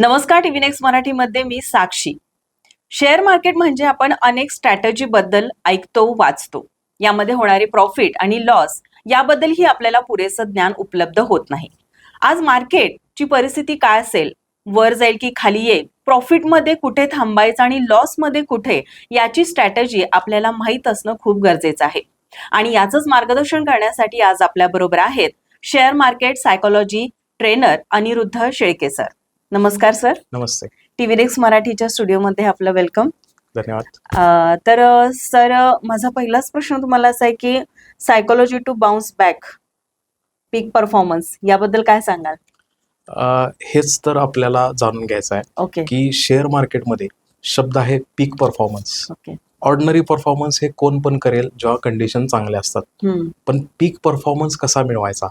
नमस्कार TV next मराठीमध्ये मी साक्षी. Share market म्हणजे आपण अनेक स्ट्रॅटजी बद्दल ऐकतो वाचतो. यामध्ये होणारे प्रॉफिट आणि लॉस याबद्दलही आपल्याला पुरेसं ज्ञान उपलब्ध होत नाही. आज मार्केटची परिस्थिती काय असेल? वर जाईल की खाली येईल? प्रॉफिटमध्ये कुठे थांबायचं आणि लॉसमध्ये कुठे? याची स्ट्रॅटजी आपल्याला माहीत असणं खूप गरजेचं आहे. आणि याचंच मार्गदर्शन करण्यासाठी आज आपल्या बरोबर आहेत share market psychology trainer Aniruddha Shelke sir नमस्कार सर. नमस्ते. टीव्ही डेक्स मराठीच्या स्टुडिओमध्ये आपलं वेलकम. धन्यवाद. तर सर माझा पहिलाच प्रश्न तुम्हाला असा आहे की psychology to bounce back peak performance याबद्दल काय सांगाल? हेच तर आपल्याला जाणून घ्यायचं आहे ओके की शेअर मार्केटमध्ये शब्द आहे peak performance okay ordinary performance हे कोण पण करेल जेव्हा कंडिशन चांगले असतात. पण पीक परफॉर्मन्स कसा मिळवायचा?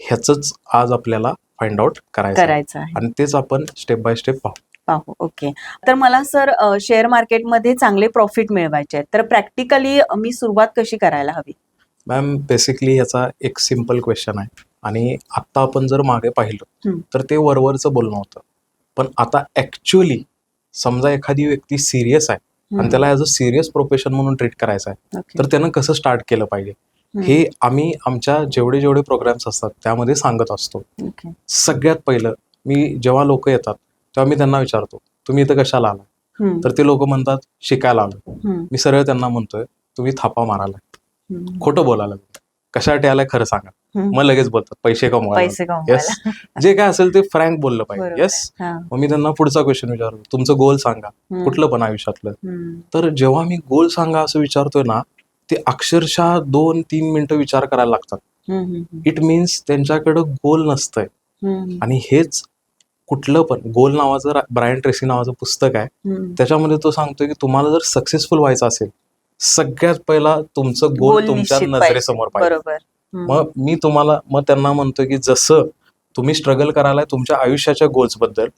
ह्याच आज आपल्याला फाइंड आउट करायचं. करायचं आहे. आणि तेच आपण स्टेप बाय स्टेप पाहू. पाहू ओके तर मला सर शेअर मार्केटमध्ये चांगले प्रॉफिट मिळवायचे आहेत. तर प्रॅक्टिकली मी सुरुवात कशी करायला हवी? मॅम बेसिकली याचा एक सिंपल क्वेश्चन आहे. आणि आत्ता आपण जर मागे पाहिलं हम्म. तर ते वरवरचं बोलणं होतं. पण आता ऍक्च्युअली समजा एखादी व्यक्ती सिरियस आहे आणि त्याला ॲज अ सिरियस प्रोफेशन म्हणून ट्रीट करायचं आहे तर त्यानं कसं स्टार्ट केलं पाहिजे? हे आम्ही आमच्या जेवढे जेवढे प्रोग्राम्स असतात त्यामध्ये सांगत असतो. ओके सगळ्यात पहिलं मी जेव्हा लोक येतात तेव्हा मी त्यांना विचारतो तुम्ही इथं कशाला आला हम्म, तर ते लोक म्हणतात शिकायला आलो हम्म, मी सरळ त्यांना म्हणतोय तुम्ही थापा मारायला. हम्म, खोटं बोलायला कशासाठी आलाय खरं सांगा. हम्म. मग लगेच बोलतात पैसे कमवायला पैसे येस कमवायला जे काय असेल ते फ्रँक बोललं पाहिजे. येस हा, मग मी त्यांना पुढचा क्वेश्चन विचारतो तुमचं गोल सांगा. हम्म, कुठलं पण आयुष्यातलं? हम्म, तर जेव्हा मी गोल सांगा असं विचारतोय ना ते अक्षरशः दोन तीन मिनिटं विचार करायला लागतात. इट मीन्स त्यांच्याकडं गोल नसतंय. आणि हेच कुठलं पण गोल नावाचं ब्रायन ट्रेसी नावाचं पुस्तक आहे. त्याच्यामध्ये तो सांगतोय की तुम्हाला जर सक्सेसफुल व्हायचं असेल सगळ्यात पहिला तुमचं गोल तुमच्या. नजरेसमोर पाहिजे. मग मी तुम्हाला मग त्यांना म्हणतोय की जसं तुम्ही स्ट्रगल करायला तुमच्या आयुष्याच्या गोल्सबद्दल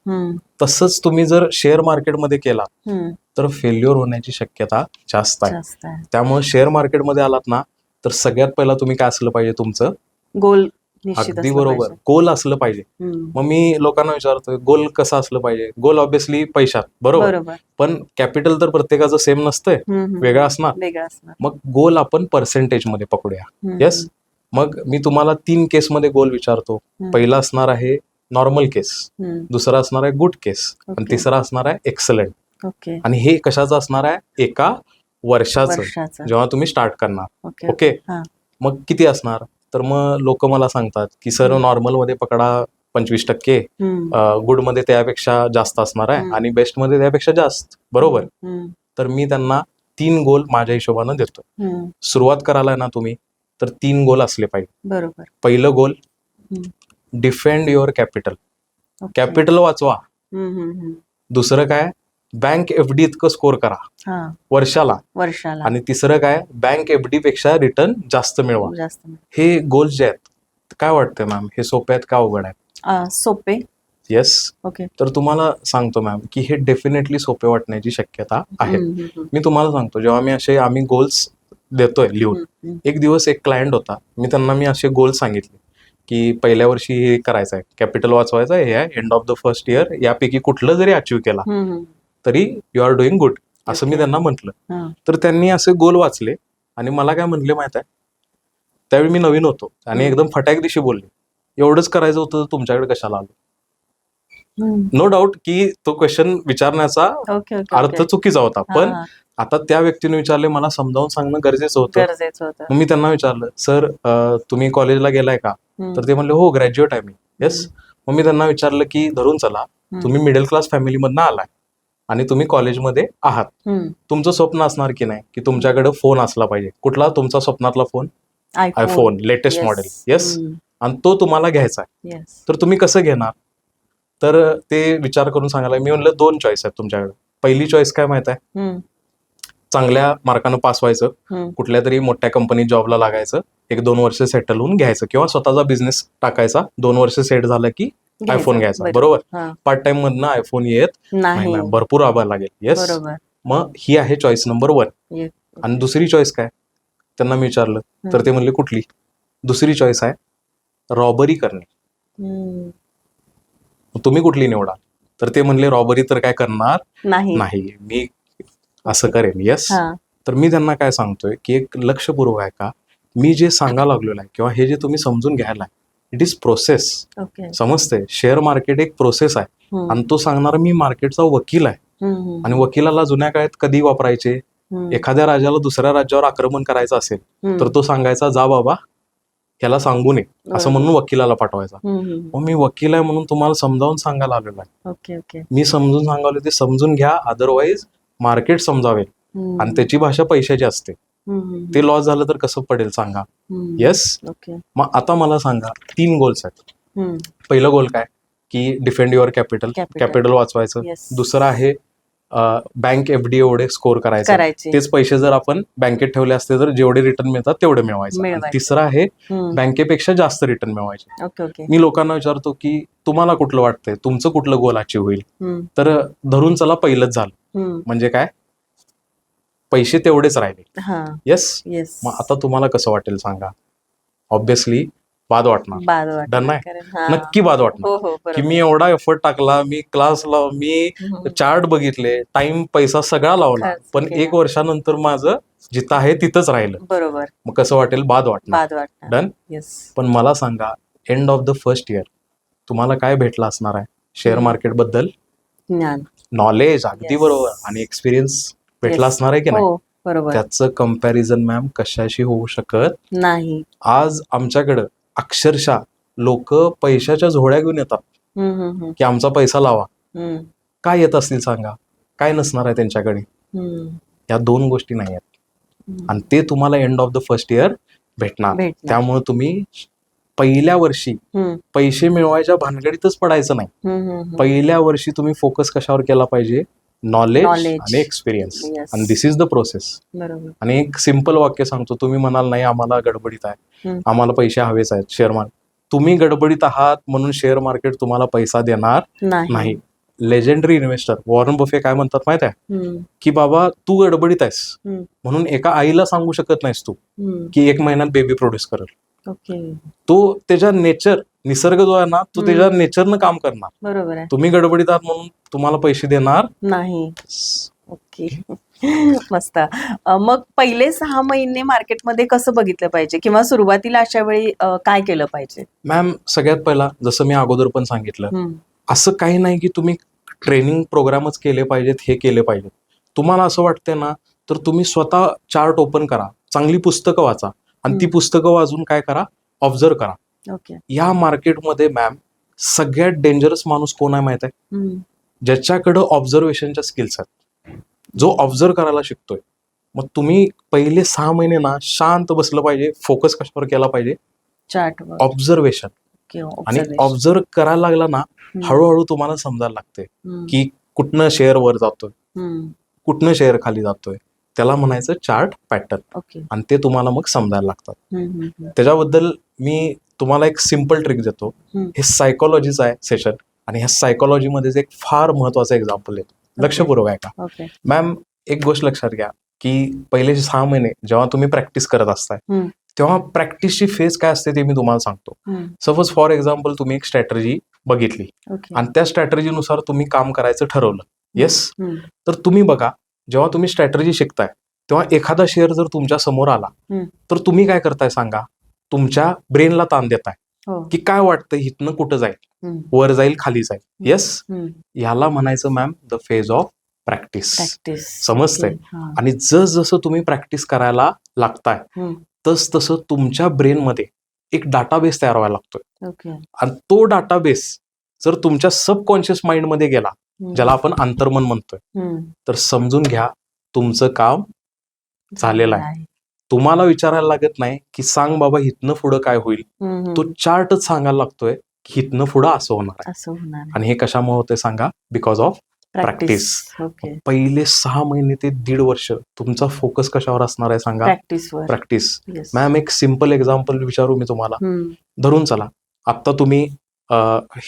तसंच तुम्ही जर शेअर मार्केटमध्ये केला तर फेल्युअर होण्याची शक्यता जास्त आहे. त्यामुळे शेअर मार्केटमध्ये आलात ना तर सगळ्यात पहिला तुम्ही काय असलं पाहिजे तुमचं? गोल अगदी बरोबर. गोल असलं पाहिजे. मग मी लोकांना विचारतोय गोल कसं असलं पाहिजे? गोल ऑब्विसली पैशात बरोबर? पण कॅपिटल तर प्रत्येकाचं सेम नसतंय. वेगळं असणार. मग गोल आपण पर्सेंटेजमध्ये पकडूया. येस मग मी तुम्हाला तीन केस मध्ये गोल विचारतो. पहिला असणार आहे नॉर्मल केस दुसरा असणार आहे गुड केस आणि. तिसरा असणार आहे एक्सलंट. ओके. आणि हे कशाचं असणार आहे? एका वर्षाचं जेव्हा तुम्ही स्टार्ट करणार. ओके. मग किती असणार? तर मग लोक मला सांगतात की सर. नॉर्मलमध्ये पकडा पंचवीस टक्के. गुडमध्ये त्यापेक्षा जास्त असणार आहे. आणि बेस्टमध्ये त्यापेक्षा जास्त. बरोबर? तर मी त्यांना तीन गोल माझ्या हिशोबानं देतो. सुरुवात करायला ना तुम्ही तर तीन गोल असले पाहिजे. बरोबर. पहिलं गोल. Defend your capital. कॅपिटल वाचवा. दुसरं काय? बँक एफ डी इतकं स्कोर करा. हा. वर्षाला. वर्षाला. आणि तिसरं काय? बँक एफ डी पेक्षा रिटर्न जास्त मिळवा. हे गोल्स जे आहेत काय वाटतं मॅम हे सोपे आहेत का अवघड आहेत? सोपे. येस ओके तर तुम्हाला सांगतो मॅम की हे डेफिनेटली सोपे वाटण्याची शक्यता आहे. मी तुम्हाला सांगतो जेव्हा मी असे आम्ही गोल्स देतोय लिहून. एक दिवस एक क्लायंट होता मी त्यांना मी असे गोल सांगितले की पहिल्या वर्षी हे करायचं आहे कॅपिटल वाचवायचं आहे हे आहे end of the first year यापैकी कुठलं जरी अचीव केला. तरी यू आर डुईंग गुड असं मी. त्यांना म्हटलं. तर त्यांनी असे गोल वाचले आणि मला काय म्हणले माहीत आहे त्यावेळी मी नवीन होतो आणि. एकदम फटाक दिशी बोलले एवढंच करायचं होतं तुमच्याकडे कशाला आलो. नो डाऊट की तो क्वेश्चन विचारण्याचा अर्थ. चुकीचा होता पण. आता त्या व्यक्तीने विचारले मला समजावून सांगणं गरजेचं होतं. गरजेचं होतं. मग मी त्यांना विचारलं सर तुम्ही कॉलेजला गेलाय का? तर ते म्हणले हो ग्रॅज्युएट आहे मी. येस मग मी त्यांना विचारलं की धरून चला. हम्म. तुम्ही मिडल क्लास फॅमिलीमधनं आलाय आणि तुम्ही कॉलेजमध्ये आहात. हम्म. तुमचं स्वप्न असणार की नाही? की तुमच्याकडे फोन असला पाहिजे. कुठला तुमचा स्वप्नातला phone iPhone iPhone latest model yes hmm, आणि तो तुम्हाला घ्यायचा आहे. Yes. तर तुम्ही कसं घेणार? तर ते विचार करून सांगायला मी म्हणलं दोन चॉईस आहेत तुमच्याकडे. पहिली चॉईस काय माहीत आहे? हम्म, चांगल्या मार्कानं पास व्हायचं. कुठल्या तरी मोठ्या कंपनीत जॉबला लागायचं. एक दोन वर्ष सेटल होऊन घ्यायचं किंवा स्वतःचा बिझनेस टाकायचा. दोन वर्ष सेट झालं की आयफोन घ्यायचा. बरोबर. पार्ट टाइम मधनं आयफोन येत नाही. भरपूर आभार लागेल. येस मग ही आहे चॉईस नंबर वन. आणि दुसरी चॉईस काय? त्यांना मी विचारलं. तर ते म्हणले कुठली? दुसरी चॉईस आहे रॉबरी करणे. तुम्ही कुठली निवडा? तर ते म्हणले रॉबरी तर काय करणार नाही. मी असं करेन येस हा. तर मी त्यांना काय सांगतोय की एक लक्षपूर्वक आहे का मी जे सांगायला लागलेलो आहे किंवा हे जे तुम्ही समजून घ्यायला इट इज प्रोसेस ओके समजते शेअर मार्केट एक प्रोसेस आहे. हम्म, आणि तो सांगणारा मी मार्केटचा वकील आहे. हम्म, हम्म, आणि वकिलाला जुन्या काळात कधी वापरायचे? हम्म, एखाद्या राजाला दुसऱ्या राज्यावर आक्रमण करायचं असेल हम्म, तर तो सांगायचा जा बाबा ह्याला सांगू नये असं. म्हणून वकिलाला पाठवायचा. हम्म, हम्म, मग मी वकील आहे म्हणून तुम्हाला समजावून सांगायला आलेलो आहे. ओके ओके मी समजून सांगावलं ते समजून घ्या अदरवाईज मार्केट समजावेल हम्म, आणि त्याची भाषा पैशाची असते. ते लॉस झालं तर कसं पडेल सांगा. येस मग आता मला सांगा तीन गोल्स आहेत. पहिलं गोल काय? की डिफेंड युअर कॅपिटल. कॅपिटल वाचवायचं. दुसरं आहे बँक एफ डी एवढे स्कोर करायचं. करायचे. तेच पैसे जर आपण बँकेत ठेवले असते तर जेवढे रिटर्न मिळतात तेवढे मिळवायचं. आणि. तिसरं आहे हम्म, बँकेपेक्षा जास्त रिटर्न मिळवायचे. Okay okay. मी लोकांना विचारतो की तुम्हाला कुठलं वाटतंय? तुमचं कुठलं गोल अचीव होईल? हम्म, तर धरून चला पहिलंच झालं. हम्म, म्हणजे काय? पैसे तेवढेच राहिले. हा. येस येस मग आता तुम्हाला कसं वाटेल सांगा? ऑब्विसली बाद वाटणार. बाद वाटत Done आहे? कारण- हा. नक्की बाद वाटणार. हो हो की मी एवढा एफर्ट टाकला मी क्लासला मी हम्म, चार्ट बघितले टाइम पैसा सगळा लावला. पण. एक वर्षानंतर माझं जिथं आहे तिथंच राहिलं. बरोबर. मग कसं वाटेल? बाद वाटणार. डन येस पण मला सांगा end of the first year तुम्हाला काय भेटलं असणार आहे? शेअर. मार्केटबद्दल? नॉलेज अगदी. बरोबर. आणि एक्सपिरियन्स भेटला. असणार आहे की नाही? हो त्याचं कंपॅरिझन मॅम कशाशी होऊ शकत? नाही. आज आमच्याकडं अक्षरशः लोक पैशाच्या झोळ्या घेऊन येतात. की आमचा पैसा लावा. काय येत असतील सांगा. काय नसणार आहे त्यांच्याकडे. या दोन गोष्टी नाही आहेत. आणि ते तुम्हाला end of the first year भेटणार. त्यामुळे तुम्ही पहिल्या वर्षी पैसे मिळवायच्या भानगडीतच पडायचं नाही. पहिल्या वर्षी तुम्ही फोकस कशावर केला पाहिजे? Knowledge Knowledge. आणि एक्सपिरियन्स Yes. आणि दिस इज द प्रोसेस बरोबर. आणि एक सिंपल वाक्य सांगतो तुम्ही म्हणाल नाही आम्हाला गडबडीत आहे. हम्म. आम्हाला पैसे हवेच आहेत शेअर मार्केट तुम्ही गडबडीत आहात म्हणून शेअर मार्केट तुम्हाला पैसा देणार नाही. नाही. लेजेंडरी इन्व्हेस्टर वॉरन बफे काय म्हणतात माहीत आहे? हम्म, की बाबा तू गडबडीत आहेस. हम्म, म्हणून एका आईला सांगू शकत नाहीस तू हम्म. की एक महिन्यात बेबी प्रोड्यूस करेल. ओके तो त्याच्या नेचर निसर्ग जो आहे ना तो. त्याच्या नेचरनं काम करणार. बरोबर आहे. तुम्ही गडबडीत आहात म्हणून तुम्हाला पैसे देणार. नाही. ओके. मस्त. अ, मग पहिले सहा महिने मार्केटमध्ये कसं बघितलं पाहिजे? किंवा सुरुवातीला अशा वेळी अ, काय केलं पाहिजे? मॅम सगळ्यात पहिला जसं मी अगोदर पण सांगितलं हम्म, असं काही नाही की तुम्ही ट्रेनिंग प्रोग्रामच केले पाहिजेत हे केले पाहिजेत. तुम्हाला असं वाटतंय ना तर तुम्ही स्वतः चार्ट ओपन करा. चांगली पुस्तकं वाचा. आणि ती हम्म. पुस्तकं वाचून काय करा? ऑब्झर्व करा. ओके. या मार्केटमध्ये मॅम सगळ्यात डेंजरस माणूस कोण आहे माहीत आहे? ज्याच्याकडं ऑब्झर्वेशनच्या स्किल्स आहेत. जो ऑब्झर्व करायला शिकतोय. मग तुम्ही पहिले सहा महिने ना शांत बसलं पाहिजे. फोकस कशावर केला पाहिजे? चार्ट ऑब्झर्वेशन आणि. ऑब्झर्व करायला लागला ना हळूहळू तुम्हाला समजायला लागते की कुठनं शेअर वर जातोय? कुठनं शेअर खाली जातोय? त्याला म्हणायचं चार्ट पॅटर्न. आणि ते तुम्हाला मग समजायला लागतात. त्याच्याबद्दल मी तुम्हाला एक सिंपल ट्रिक देतो. हे सायकोलॉजीचं आहे सेशन आणि ह्या सायकोलॉजीमध्येच एक फार महत्वाचं एक्झाम्पल आहे. लक्षपूर्वक आहे का मॅम एक गोष्ट लक्षात घ्या की पहिले सहा महिने जेव्हा तुम्ही प्रॅक्टिस करत असताय. तेव्हा प्रॅक्टिसची फेज काय असते ते मी तुम्हाला सांगतो. सपोज फॉर एक्झाम्पल तुम्ही एक स्ट्रॅटर्जी बघितली आणि त्या स्ट्रॅटर्जीनुसार तुम्ही काम करायचं ठरवलं. येस तर तुम्ही बघा जेव्हा तुम्ही स्ट्रॅटर्जी शिकताय तेव्हा एखादा शेअर जर तुमच्यासमोर आला. तर तुम्ही काय करताय सांगा? तुमच्या ब्रेनला ताण देताय. हो. की काय वाटतं हिथनं कुठं जाईल? वर जाईल खाली जाईल. येस ह्याला म्हणायचं ma'am the phase of practice समजतंय? आणि जस जसं तुम्ही प्रॅक्टिस करायला लागताय. तस तसं तुमच्या ब्रेनमध्ये एक डाटाबेस तयार व्हायला लागतोय. आणि तो डाटाबेस जर तुमच्या सबकॉन्शियस माइंडमध्ये गेला ज्याला आपण अंतर्मन म्हणतोय. तर समजून घ्या तुमचं काम झालेलं आहे. तुम्हाला विचारायला लागत नाही की सांग बाबा हिथनं पुढं काय होईल. तो चार्टच सांगायला लागतोय की हिथनं पुढं असं होणार. आणि हे कशामुळे होते सांगा? बिकॉज ऑफ प्रॅक्टिस पहिले सहा महिने ते दीड वर्ष तुमचा फोकस कशावर असणार आहे सांगा? प्रॅक्टिस मॅम एक सिंपल एक्झाम्पल विचारू मी तुम्हाला. धरून चला. आता तुम्ही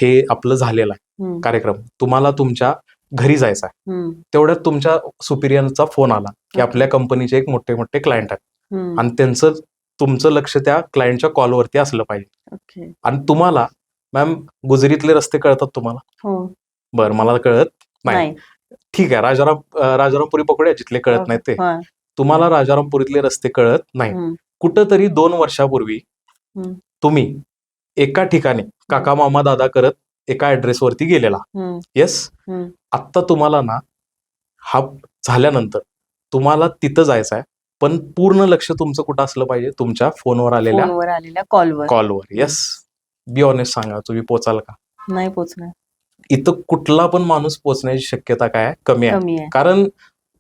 हे आपलं झालेलं आहे. कार्यक्रम. तुम्हाला तुमच्या घरी जायचं आहे. तेवढ्यात तुमच्या सुपिरियरचा फोन आला की. आपल्या कंपनीचे एक मोठे मोठे क्लायंट आहेत आणि त्यांचं तुमचं लक्ष त्या क्लायंटच्या कॉलवरती असलं पाहिजे. आणि तुम्हाला मॅम गुजरीतले रस्ते कळतात तुम्हाला? हो. बर मला कळत नाही. ठीक आहे राजाराम राजारामपुरी पकडूया जिथले कळत नाही ते. हा. तुम्हाला राजारामपुरीतले रस्ते कळत नाही. कुठंतरी दोन वर्षापूर्वी. तुम्ही एका ठिकाणी काका मामा दादा करत एका ऍड्रेस वरती गेलेला. येस. आत्ता तुम्हाला ना हा झाल्यानंतर तुम्हाला तिथं जायचं आहे पण पूर्ण लक्ष तुमचं कुठं असलं पाहिजे? तुमच्या फोनवर आलेल्या कॉलवर कॉलवर येस बी ऑनेस्ट सांगा तुम्ही पोचाल का? नाही पोचणार. इथं कुठला पण माणूस पोचण्याची शक्यता काय? कमी आहे. कारण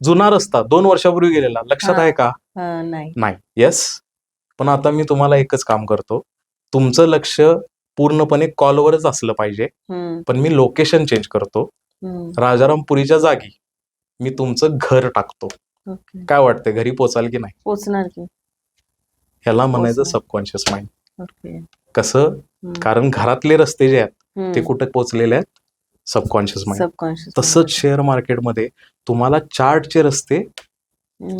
जुना रस्ता दोन वर्षापूर्वी गेलेला. लक्षात. आहे का? नाही. नाही. येस पण आता मी तुम्हाला एकच काम करतो. तुमचं लक्ष पूर्णपणे कॉलवरच असलं पाहिजे. पण मी लोकेशन चेंज करतो. राजारामपुरीच्या जागी मी तुमचं घर टाकतो. काय वाटतंय? घरी पोचाल की नाही? पोचणार की. ह्याला म्हणायचं. सबकॉन्शियस माइंड कसं. कारण घरातले रस्ते जे आहेत. ते कुठे पोचलेले आहेत? सबकॉन्शियस माइंड तसंच शेअर मार्केटमध्ये तुम्हाला चार्टचे रस्ते.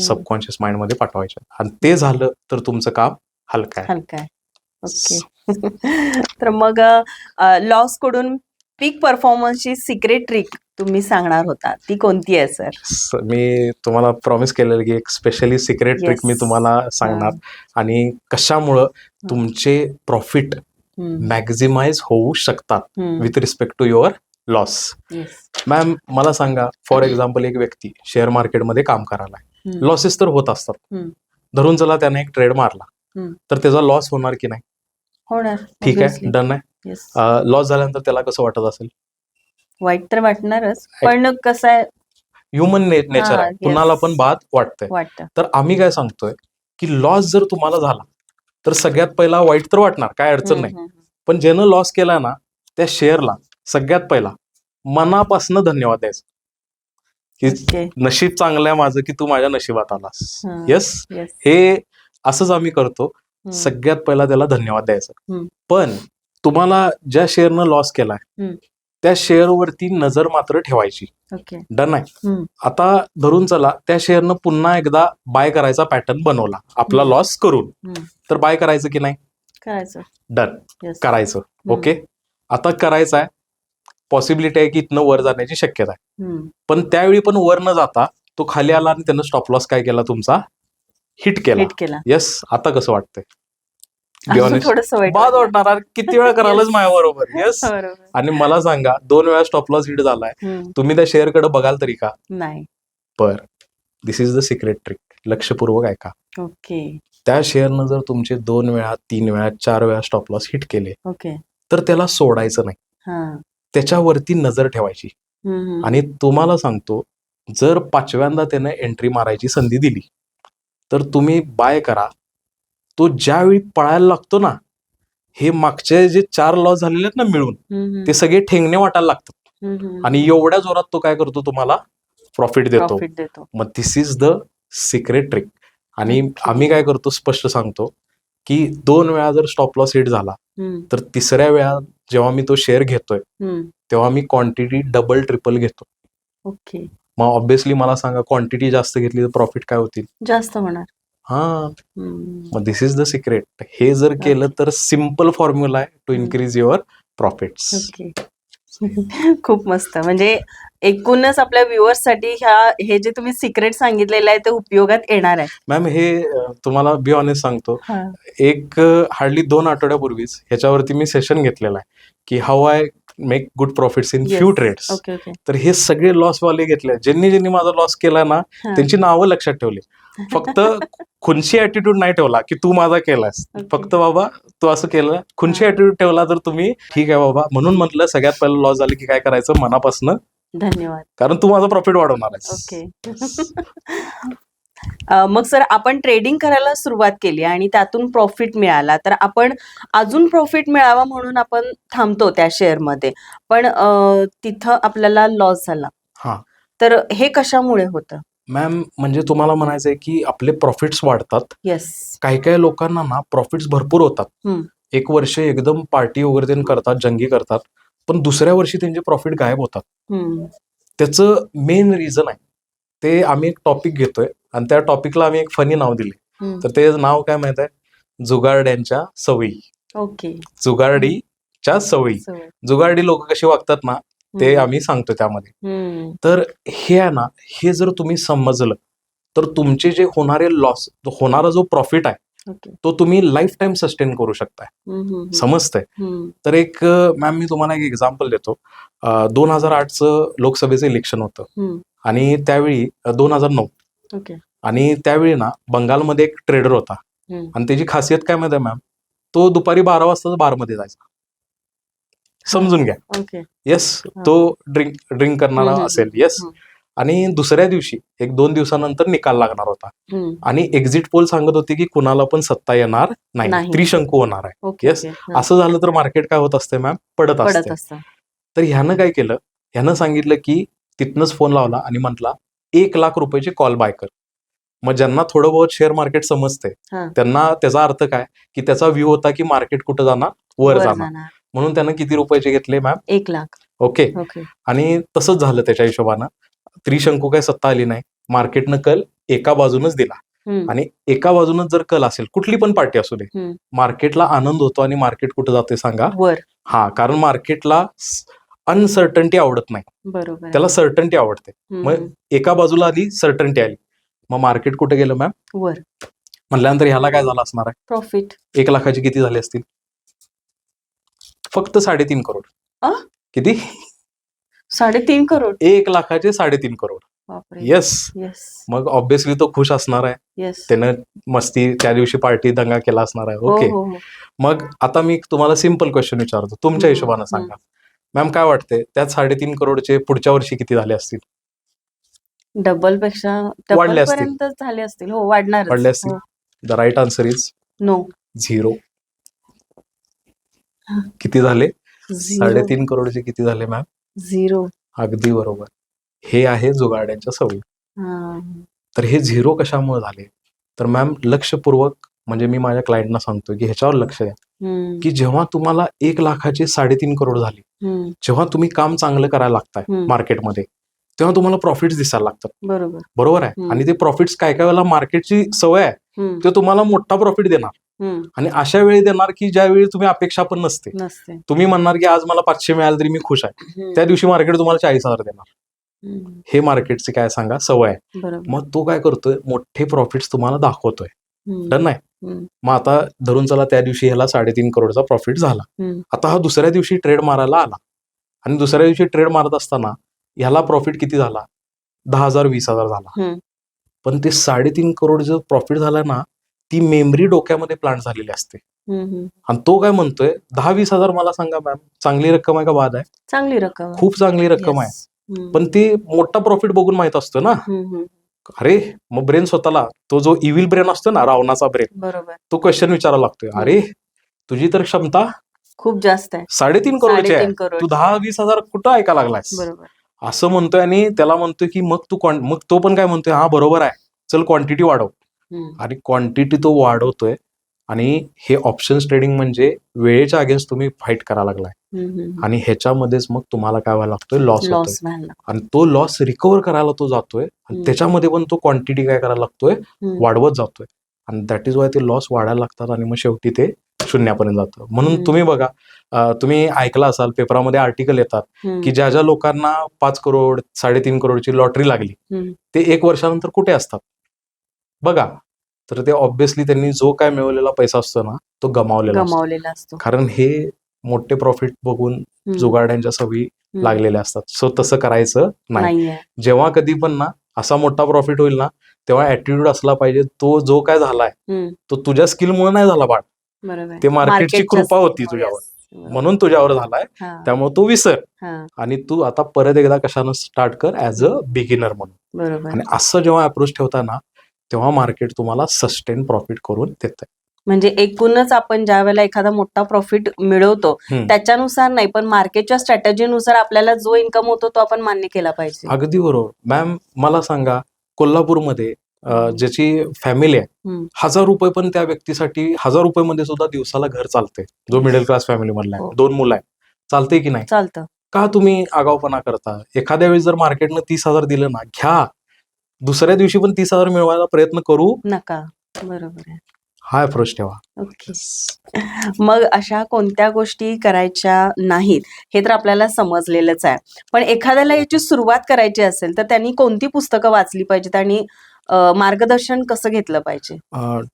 सबकॉन्शियस माइंडमध्ये पाठवायचे आणि ते झालं तर तुमचं काम हलकं आहे. हलका आहे. ओके. तर मग लॉसकडून पीक परफॉर्मन्सची सिक्रेट ट्रिक तुम्ही सांगणार होता. ती कोणती आहे सर स- मी तुम्हाला प्रॉमिस केलेलं की एक स्पेशली सिक्रेट ट्रिक मी. तुम्हाला सांगणार. आणि कशामुळं तुमचे प्रॉफिट मॅक्झिमाइज होऊ शकतात with respect to your loss ma'am मला सांगा फॉर एक्झाम्पल एक व्यक्ती शेअर मार्केटमध्ये काम करायला लॉसेस तर होत असतात. हम्म. धरून चला त्याने एक ट्रेड मारला. हम्म. तर त्याचा लॉस होणार की नाही? होणार ठीक आहे डन आहे. लॉस झाल्यानंतर त्याला कसं वाटत असेल? वाईट तर वाटणारच पण कसं आहे? ह्युमन नेचर हा, आहे. yes. कुणाला पण बाद वाटतंय. वाटतं. तर आम्ही काय सांगतोय की लॉस जर तुम्हाला झाला तर सगळ्यात पहिला वाईट तर वाटणार काय अडचण नाही. पण ज्यानं लॉस केला ना त्या शेअरला सगळ्यात पहिला मनापासून धन्यवाद द्यायचा. की नशीब चांगलं आहे माझं की तू माझ्या नशिबात आलास. येस येस हे असंच आम्ही करतो. सगळ्यात पहिला त्याला धन्यवाद द्यायचा. पण तुम्हाला ज्या शेअरनं लॉस केलाय. त्या शेअरवरती नजर मात्र ठेवायची. डन आहे. आता धरून चला त्या शेअरनं पुन्हा एकदा बाय करायचा पॅटर्न बनवला. आपला. लॉस करून. तर बाय करायचं की नाही? करायचं. डन करायचं. ओके आता करायचं आहे पॉसिबिलिटी आहे की इथनं वर जाण्याची शक्यता आहे. पण त्यावेळी पण वर न जाता तो खाली आला आणि त्यानं स्टॉप लॉस काय केला तुमचा? हिट केला. हिट केला. येस आता कसं वाटतंय. थोडस बाद. वाटणार. अरे किती वेळा करायलाच. माझ्या बरोबर. येस आणि मला सांगा दोन वेळा स्टॉप लॉस हिट झालाय. तुम्ही त्या शेअरकडे बघाल तरी का? नाही. पर this is the secret trick लक्षपूर्वक ऐका. ओके. त्या शेअरनं जर तुमचे दोन वेळा तीन वेळा चार वेळा स्टॉप लॉस हिट केले ओके. तर त्याला सोडायचं नाही. त्याच्यावरती नजर ठेवायची. आणि तुम्हाला सांगतो जर पाचव्यांदा त्याने एंट्री मारायची संधी दिली तर तुम्ही बाय करा. तो ज्यावेळी पळायला लागतो ना हे मागचे जे चार लॉस झालेले आहेत ना मिळून. ते सगळे ठेंगणे वाटायला लागतात. आणि एवढ्या जोरात तो काय करतो तुम्हाला? प्रॉफिट देतो. मग this is the secret trick आणि आम्ही काय करतो स्पष्ट सांगतो की दोन वेळा जर स्टॉप लॉस हिट झाला तर तिसऱ्या वेळा जेव्हा मी तो शेअर घेतोय. तेव्हा मी क्वांटिटी डबल ट्रिपल घेतो. ओके मग ऑब्विसली मला सांगा क्वांटिटी जास्त घेतली तर प्रॉफिट काय होतील? जास्त होणार. हा. मग दिस इज द सिक्रेट हे जर केलं तर सिंपल फॉर्म्युला आहे to. Increase your profits okay खूप मस्त. म्हणजे एकूणच आपल्या व्ह्युअर्ससाठी ह्या हे जे तुम्ही सिक्रेट सांगितलेलं आहे ते उपयोगात येणार आहे. मॅम हे तुम्हाला बी ऑनेस्ट सांगतो. एक हार्डली दोन आठवड्यापूर्वीच ह्याच्यावरती मी सेशन घेतलेलं आहे. की how I make good profits in few. Trades तर हे सगळे लॉस वाले घेतले. ज्यांनी ज्यांनी माझा लॉस केला ना. त्यांची नावं लक्षात ठेवली. फक्त खुनशी ऍटिट्यूड नाही ठेवला की तू माझा केलास. फक्त बाबा तू असं केलं. खुनशी ऍटिट्यूड ठेवला तर तुम्ही ठीक आहे बाबा. म्हणून म्हटलं सगळ्यात पहिलं लॉस झालं की काय करायचं? मनापासून. धन्यवाद. कारण तू माझा प्रॉफिट वाढवणार आहेस. मग सर आपण ट्रेडिंग करायला सुरुवात केली आणि त्यातून प्रॉफिट मिळाला. तर आपण अजून प्रॉफिट मिळावा म्हणून आपण थांबतो त्या शेअरमध्ये. पण तिथं आपल्याला लॉस झाला. हा. तर हे कशामुळे होतं? मॅम म्हणजे तुम्हाला म्हणायचंय की आपले प्रॉफिट्स वाढतात. येस काही काही लोकांना ना प्रॉफिट्स भरपूर होतात. एक वर्ष एकदम पार्टी वगैरे करतात जंगी करतात. पण दुसऱ्या वर्षी त्यांचे प्रॉफिट गायब होतात. त्याचं मेन रिझन आहे. ते आम्ही एक टॉपिक घेतोय. आणि त्या टॉपिकला आम्ही एक फनी नाव दिले. तर ते नाव काय माहीत आहे? जुगारड्यांच्या सवयी. ओके. जुगारडीच्या सवयी. जुगारडी लोक कशी वागतात ना ते. आम्ही सांगतो त्यामध्ये. तर हे आहे ना हे जर तुम्ही समजलं तर तुमचे जे होणारे लॉस होणारा जो प्रॉफिट आहे तो तुम्ही लाईफ टाईम सस्टेन करू शकताय. समजतंय. तर एक मॅम मी तुम्हाला एक एक्झाम्पल देतो. दोन हजार आठचं लोकसभेचं इलेक्शन होतं. आणि त्यावेळी दोन हजार नऊ. आणि त्यावेळी ना बंगालमध्ये एक ट्रेडर होता. आणि त्याची खासियत काय माहिती आहे मॅम तो दुपारी बारा वाजता बारमध्ये जायचा. समजून घ्या. येस. तो ड्रिंक ड्रिंक करणारा असेल. येस. आणि दुसऱ्या दिवशी एक दोन दिवसानंतर निकाल लागणार होता. आणि एक्झिट पोल सांगत होते की कुणाला पण सत्ता येणार नाही. त्रिशंकू होणार आहे. हा. असं झालं तर मार्केट काय होत असते मॅम पडत असतं. तर ह्यानं काय केलं? ह्यानं सांगितलं की तिथनच फोन लावला आणि म्हटला एक लाख रुपयाचे कॉल बाय कर. मग ज्यांना थोडं बहुत शेअर मार्केट समजते. त्यांना त्याचा अर्थ काय? की त्याचा व्ह्यू होता की मार्केट कुठं जाणार? वर जाणार. म्हणून त्यानं किती रुपयाचे घेतले मॅम एक लाख. ओके आणि तसंच झालं त्याच्या हिशोबानं. त्रिशंकू काय सत्ता आली नाही. मार्केटनं कल एका बाजूनच दिला. आणि एका बाजूनच जर कल असेल कुठली पण पार्टी असू दे. मार्केटला आनंद होतो आणि मार्केट कुठं जाते सांगा. वर. हा कारण मार्केटला अनसर्टन्टी आवडत नाही. बरोबर. त्याला सर्टन्टी आवडते. मग. एका बाजूला आली सर्टन्टी आली. मग मार्केट कुठे गेलं मॅम वर. म्हणल्यानंतर ह्याला काय झालं असणार आहे? प्रॉफिट एक लाखाची किती झाली असतील? फक्त साडेतीन करोड? किती? साडेतीन करोड. एक लाखाचे साडेतीन करोड. येस येस मग ऑब्विसली तो खुश असणार आहे. त्यानं मस्ती त्या दिवशी पार्टी दंगा केला असणार आहे. हो ओके हो हो. मग आता मी तुम्हाला सिंपल क्वेश्चन विचारतो. तुमच्या हिशोबानं सांगा. मॅम काय वाटते त्यात साडेतीन करोडचे पुढच्या वर्षी किती झाले असतील? डबलपेक्षा वाढले असतील. पर्यंत झाले असतील. हो वाढणार वाढले असतील. The right answer is no zero किती झाले? साडेतीन करोडचे किती झाले मॅम झिरो अगदी बरोबर. हे आहे जुगाड्यांच्या सवयी. तर हे झिरो कशामुळे झाले? तर मॅम लक्षपूर्वक म्हणजे मी माझ्या क्लायंटना सांगतोय की ह्याच्यावर लक्ष द्या. की जेव्हा तुम्हाला एक लाखाचे साडेतीन करोड झाले जेव्हा तुम्ही काम चांगलं करायला लागताय. मार्केटमध्ये तेव्हा तुम्हाला प्रॉफिट्स दिसायला लागतात. बरोबर. बरोबर आहे. आणि ते प्रॉफिट्स काय काय वेळेला मार्केटची सवय आहे ते तुम्हाला मोठा प्रॉफिट देणार. आणि अशा वेळी देणार की ज्यावेळी तुम्ही अपेक्षा पण नसते. तुम्ही म्हणणार की आज मला पाचशे मिळाले तरी मी खुश आहे. त्या दिवशी मार्केट तुम्हाला चाळीस हजार देणार. हे मार्केटची काय सांगा? सवय आहे. मग तो काय करतोय? मोठे प्रॉफिट्स तुम्हाला दाखवतोय. डन आहे? मग आता धरून चला त्या दिवशी ह्याला साडेतीन करोडचा प्रॉफिट झाला. आता हा दुसऱ्या दिवशी ट्रेड मारायला आला. आणि दुसऱ्या दिवशी ट्रेड मारत असताना ह्याला प्रॉफिट किती झाला? दहा हजार वीस हजार झाला. पण ते साडेतीन करोड जो प्रॉफिट झाला ना ती मेमरी डोक्यामध्ये प्लांट झालेली असते. आणि तो काय म्हणतोय दहा वीस हजार मला सांगा मॅम चांगली रक्कम आहे का बाद आहे? चांगली रक्कम. खूप चांगली रक्कम आहे. पण ते मोठा प्रॉफिट बघून माहीत असतो ना. अरे मग ब्रेन स्वतःला तो जो इव्हिल ब्रेन असतो ना रावणाचा ब्रेन बरोबर. तो क्वेश्चन विचारायला लागतोय. अरे तुझी तर क्षमता खूप जास्त आहे. साडेतीन करोडची आहे. साडेतीन करोड. तू दहा वीस हजार कुठं ऐका बरोबर. असं म्हणतोय आणि त्याला म्हणतोय की मग तू क्वां- मग तो पण काय म्हणतोय? हा बरोबर आहे. चल क्वांटिटी वाढव. हम्म, आणि क्वांटिटी तो वाढवतोय. आणि हे ऑप्शन्स ट्रेडिंग म्हणजे वेळेच्या अगेन्स्ट तुम्ही फाईट करायला लागलाय. आणि ह्याच्यामध्येच मग तुम्हाला काय व्हायला लागतोय? लॉस होतोय. आणि तो लॉस रिकव्हर करायला तो जातोय आणि. त्याच्यामध्ये पण तो क्वांटिटी काय करायला लागतोय? वाढवत जातोय. आणि दॅट इज वाय ते लॉस वाढायला लागतात आणि मग शेवटी ते शून्यापर्यंत जातं. म्हणून. तुम्ही बघा तुम्ही ऐकला असाल पेपरामध्ये आर्टिकल येतात की ज्या ज्या लोकांना पाच करोड साडेतीन करोडची लॉटरी लागली. ते एक वर्षानंतर कुठे असतात? बघा तर ते ऑब्विसली त्यांनी जो काय मिळवलेला पैसा असतो ना तो गमावलेला असतो. गमावलेला असतो. कारण हे मोठे प्रॉफिट बघून हम्म, जुगाड्यांच्या सवयी हम्म. लागलेल्या असतात. सो तसं करायचं नाही. नाहीये. जेव्हा कधी पण ना असा मोठा प्रॉफिट होईल ना तेव्हा ऍटिट्यूड असला पाहिजे तो जो काय झालाय हम्म, तो तुझ्या स्किलमुळे नाही झाला बाळ. बरोबर. ते मार्केटची कृपा होती तुझ्यावर. yes. बरोबर. म्हणून तुझ्यावर झालाय. हा, त्यामुळे तू विसर. हा, आणि तू आता परत एकदा कशानं स्टार्ट कर ऍज अ बिगिनर म्हणून. बरोबर. आणि असं जेव्हा अप्रोच ठेवता ना तेव्हा मार्केट तुम्हाला सस्टेन प्रॉफिट करून देत म्हणजे एकूणच आपण ज्या वेळेला एखादा मोठा प्रॉफिट मिळवतो. त्याच्यानुसार नाही पण मार्केटच्या स्ट्रॅटेजीनुसार आपल्याला जो इन्कम होतो तो आपण मान्य केला पाहिजे अगदी बरोबर मॅम मला सांगा कोल्हापूरमध्ये. ज्याची फॅमिली आहे. हजार रुपये पण त्या व्यक्तीसाठी हजार रुपये मध्ये सुद्धा दिवसाला घर चालते जो मिडल क्लास फॅमिली मधला हो. आहे दोन मुलं आहे चालते की नाही चालतं का तुम्ही आगावपणा करता एखाद्या वेळेस जर मार्केटनं तीस हजार दिलं ना घ्या दुसऱ्या दिवशी पण तीस हजार मिळवायला प्रयत्न करू. नका. बरोबर आहे. हा अप्रोच ठेवा. ओके. मग अशा कोणत्या गोष्टी करायच्या नाहीत? हे तर आपल्याला समजलेलंच आहे. पण एखाद्याला याची सुरुवात करायची असेल तर त्यांनी कोणती पुस्तकं वाचली पाहिजेत आणि अ, मार्गदर्शन कसं घेतलं पाहिजे?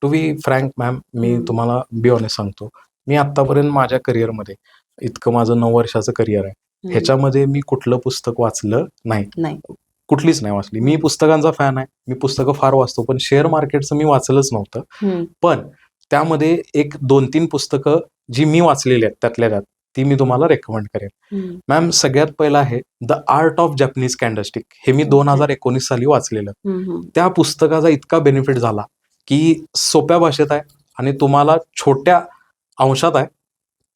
टू बी फ्रँक मॅम मी हम्म. तुम्हाला बी ऑनेस्ट सांगतो. मी आतापर्यंत माझ्या करिअरमध्ये इतकं माझं नऊ वर्षाचं करिअर आहे. हम्म. ह्याच्यामध्ये मी कुठलं पुस्तक वाचलं नाही. नाही. कुठलीच नाही वाचली. मी पुस्तकांचा फॅन आहे. मी पुस्तकं फार वाचतो पण शेअर मार्केटचं मी वाचलंच नव्हतं. पण त्यामध्ये एक दोन तीन पुस्तकं जी मी वाचलेली आहेत त्यातल्या त्यात ती मी तुम्हाला रेकमेंड करेन. मॅम सगळ्यात पहिलं आहे the art of Japanese candlestick हे मी दोन हजार एकोणीस साली वाचलेलं. त्या पुस्तकाचा इतका बेनिफिट झाला की सोप्या भाषेत आहे आणि तुम्हाला छोट्या अंशात आहे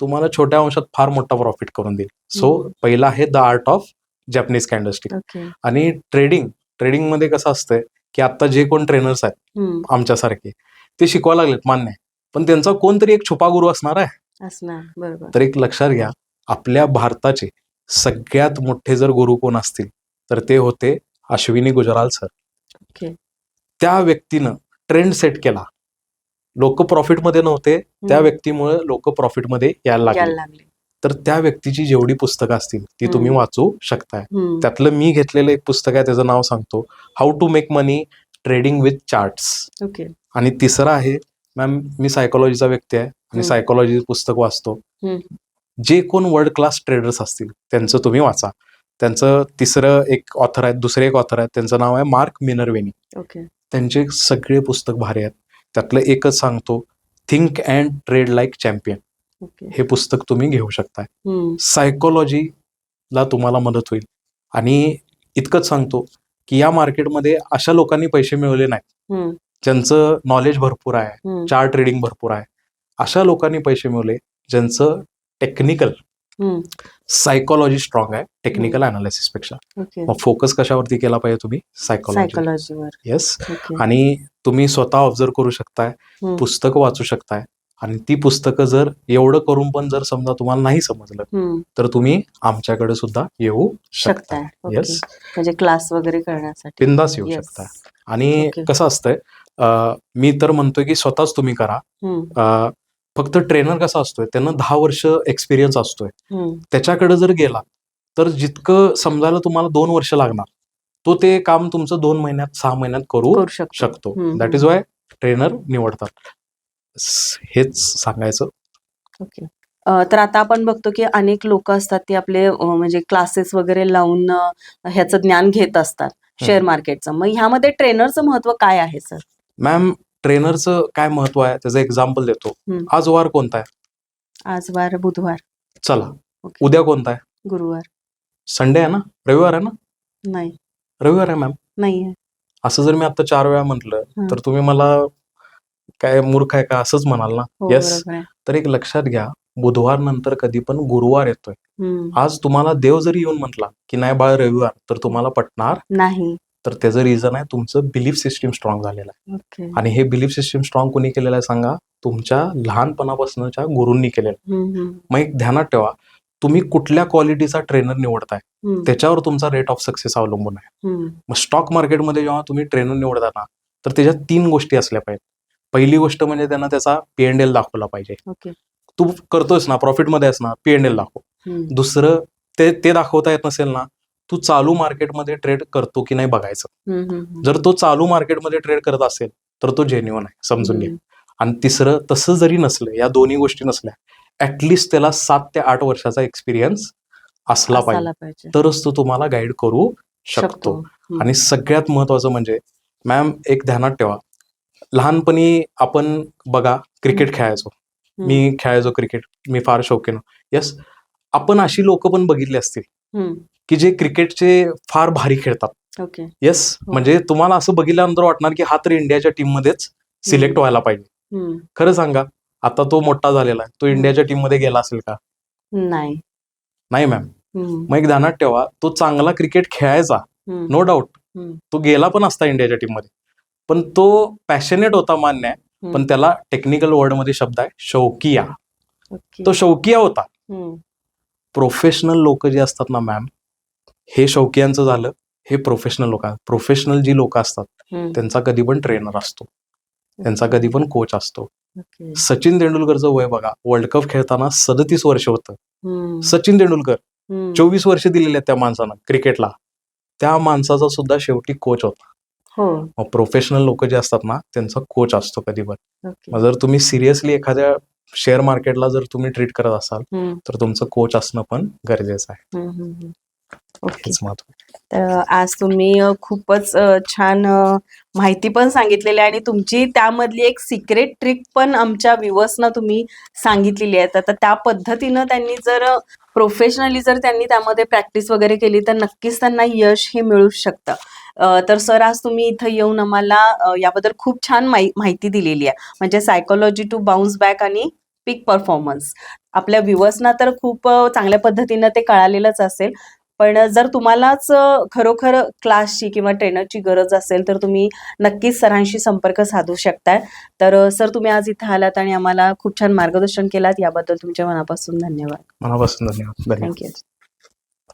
तुम्हाला छोट्या अंशात फार मोठा प्रॉफिट करून देईल. सो. पहिला आहे the art of Japanese candlestick okay आणि ट्रेडिंग ट्रेडिंगमध्ये कसं असतंय की आता जे कोण ट्रेनर्स आहेत हम्म, आमच्यासारखे ते शिकवायला लागलेत मान्य आहे. पण त्यांचा कोणतरी एक छुपा गुरु असणार आहे. असणार बरोबर. तर एक लक्षात घ्या आपल्या भारताचे सगळ्यात मोठे जर गुरु कोण असतील तर ते होते अश्विनी गुजराल सर. ओके त्या व्यक्तीनं ट्रेंड सेट केला. लोक प्रॉफिटमध्ये नव्हते त्या हम्म, व्यक्तीमुळे लोक प्रॉफिटमध्ये यायला यायला लागले. तर त्या व्यक्तीची जेवढी पुस्तकं असतील ती तुम्ही. वाचू शकताय. त्यातलं मी घेतलेलं एक पुस्तक आहे त्याचं नाव सांगतो. How to make money trading with charts okay. आणि तिसरं आहे मॅम मी सायकोलॉजीचा व्यक्ती आहे आणि. सायकोलॉजी पुस्तक वाचतो. जे कोण वर्ल्ड क्लास ट्रेडर्स असतील त्यांचं तुम्ही वाचा. त्यांचं तिसरं एक ऑथर आहे दुसरे एक ऑथर आहे त्यांचं नाव आहे मार्क मिनरवेनी. त्यांचे सगळे पुस्तक भारी आहेत. त्यातलं एकच सांगतो think and trade like champion हे पुस्तक तुम्ही घेऊ शकताय. सायकोलॉजीला तुम्हाला मदत होईल. आणि इतकंच सांगतो की या मार्केटमध्ये अशा लोकांनी पैसे मिळवले नाहीत. ज्यांचं नॉलेज भरपूर आहे चार्ट ट्रेडिंग भरपूर आहे अशा लोकांनी पैसे मिळवले ज्यांचं टेक्निकल सायकोलॉजी स्ट्रॉंग आहे टेक्निकल अनालिसिसपेक्षा. मग फोकस कशावरती केला पाहिजे तुम्ही? सायकोलॉजी येस आणि तुम्ही स्वतः ऑब्झर्व करू शकताय पुस्तकं वाचू शकताय आणि ती पुस्तकं जर एवढं करून पण जर समजा तुम्हाला नाही समजलं तर तुम्ही आमच्याकडे सुद्धा येऊ शकता. येस म्हणजे क्लास वगैरे करण्यासाठी. बिंदास येऊ. शकता. आणि. कसं असतंय मी तर म्हणतोय की स्वतःच तुम्ही करा. फक्त ट्रेनर कसा असतोय त्यांना दहा वर्ष एक्सपिरियन्स असतोय. त्याच्याकडे जर गेला तर जितकं समजायला तुम्हाला दोन वर्ष लागणार तो ते काम तुमचं दोन महिन्यात सहा महिन्यात करू शकतो. दॅट इज वाय ट्रेनर निवडतात. हेच सांगायचं. ओके. तर आता आपण बघतो की अनेक लोक असतात ते आपले म्हणजे क्लासेस वगैरे लावून ह्याचं ज्ञान घेत असतात शेअर मार्केटचं मग ह्यामध्ये ट्रेनरचं महत्त्व काय आहे सर मॅम ट्रेनरचं काय महत्त्व आहे? त्याचं एक्झाम्पल देतो. आज वार कोणता आहे? आज वार बुधवार. चला. उद्या कोणता आहे? गुरुवार. संडे आहे ना? रविवार आहे ना? नाही. रविवार आहे मॅम नाही आहे. असं जर मी आता चार वेळा म्हटलं. तर तुम्ही मला काय मूर्ख आहे का असंच म्हणाल ना? हो येस बरोबर आहे. तर एक लक्षात घ्या बुधवार नंतर कधी पण गुरुवार येतोय. हम्म, आज तुम्हाला देव जरी येऊन म्हटला की नाही बाळ रविवार तर तुम्हाला पटणार? नाही. तर त्याचं रिझन आहे तुमचं बिलीफ सिस्टीम स्ट्रॉंग झालेलं आहे. ओके. आणि हे बिलीफ सिस्टीम स्ट्रॉंग कोणी केलेलं आहे सांगा? तुमच्या लहानपणापासूनच्या गुरूंनी केलेलं आहे. हम्म, हम्म, मग एक ध्यानात ठेवा तुम्ही कुठल्या क्वालिटीचा ट्रेनर निवडताय? हम्म, त्याच्यावर तुमचा रेट ऑफ सक्सेस अवलंबून आहे. हम्म, मग स्टॉक मार्केटमध्ये जेव्हा तुम्ही ट्रेनर निवडता ना तर त्याच्यात तीन गोष्टी असल्या पाहिजेत. पहिली गोष्ट म्हणजे त्यांना त्याचा पी एल दाखवला पाहिजे. तू करतोयस ना प्रॉफिटमध्ये ना पी एल दाखव. दुसरं ते ते दाखवता येत नसेल ना तू चालू मार्केटमध्ये ट्रेड करतो की नाही बघायचं. जर तो चालू मार्केटमध्ये ट्रेड करत असेल तर तो जेन्युअन आहे समजून हम्म, आणि तिसरं तसं जरी नसलं या दोन्ही गोष्टी नसल्या ऍटलिस्ट त्याला सात ते आठ वर्षाचा एक्सपिरियन्स असला पाहिजे. तरच तो तुम्हाला गाईड करू शकतो. आणि सगळ्यात महत्वाचं म्हणजे मॅम एक ध्यानात ठेवा. लहानपणी आपण बघा क्रिकेट खेळायचो. मी खेळायचो क्रिकेट. मी फार शौकीन यस आपण अशी लोक पण बघितली असतील की जे क्रिकेटचे फार भारी खेळतात. येस हो. म्हणजे तुम्हाला असं बघितल्यानंतर वाटणार की हा तर इंडियाच्या टीम मध्येच सिलेक्ट. व्हायला पाहिजे. खरं सांगा आता तो मोठा झालेला आहे. तो इंडियाच्या टीममध्ये गेला असेल का? नाही. नाही मॅम मग एक ध्यानात ठेवा तो चांगला क्रिकेट खेळायचा. No doubt. तो गेला पण असता इंडियाच्या टीममध्ये पण तो पॅशनेट होता मान्य आहे. पण त्याला टेक्निकल वर्डमध्ये शब्द आहे शौकिया. तो शौकिया होता. प्रोफेशनल लोक जे असतात ना मॅम हे शौकियांचं झालं हे प्रोफेशनल लोक प्रोफेशनल जी लोक असतात त्यांचा कधी पण ट्रेनर असतो. त्यांचा कधी पण कोच असतो. सचिन तेंडुलकरचं वय बघा वर्ल्ड कप खेळताना सदतीस वर्ष होतं. सचिन तेंडुलकर. चोवीस वर्ष दिलेले त्या माणसानं क्रिकेटला त्या माणसाचा सुद्धा शेवटी कोच होता. मग प्रोफेशनल लोक जे असतात ना त्यांचा कोच असतो कधी पण मग जर तुम्ही सिरियसली एखाद्या शेअर मार्केटला जर तुम्ही ट्रीट करत असाल तर तुमचं कोच असणं पण गरजेचं आहे. ओके. हेच महत्त्व तर आज तुम्ही अ, खूपच अ, छान अ, माहिती पण सांगितलेली आहे आणि तुमची त्यामधली एक सिक्रेट ट्रिक पण आमच्या व्ह्युअर्सना तुम्ही सांगितलेली आहे. तर त्या पद्धतीनं त्यांनी जर प्रोफेशनली जर त्यांनी त्यामध्ये प्रॅक्टिस वगैरे केली तर नक्कीच त्यांना यश हे मिळू शकतं. अ, तर सर आज तुम्ही इथं येऊन आम्हाला अ, याबद्दल खूप छान माहि- माहिती दिलेली आहे. म्हणजे सायकोलॉजी टू बाउन्स बॅक आणि पीक परफॉर्मन्स आपल्या व्ह्युअर्सना तर खूप अ, चांगल्या पद्धतीनं ते कळालेलंच असेल. पण जर तुम्हालाच खरोखर क्लासची किंवा ट्रेनरची गरज असेल तर तुम्ही नक्कीच सरांशी संपर्क साधू शकताय. तर सर तुम्ही आज इथे आलात आणि आम्हाला खूप छान मार्गदर्शन केलात. याबद्दल तुमच्या मनापासून धन्यवाद. मनापासून धन्यवाद. धन्यवाद. थँक्यू.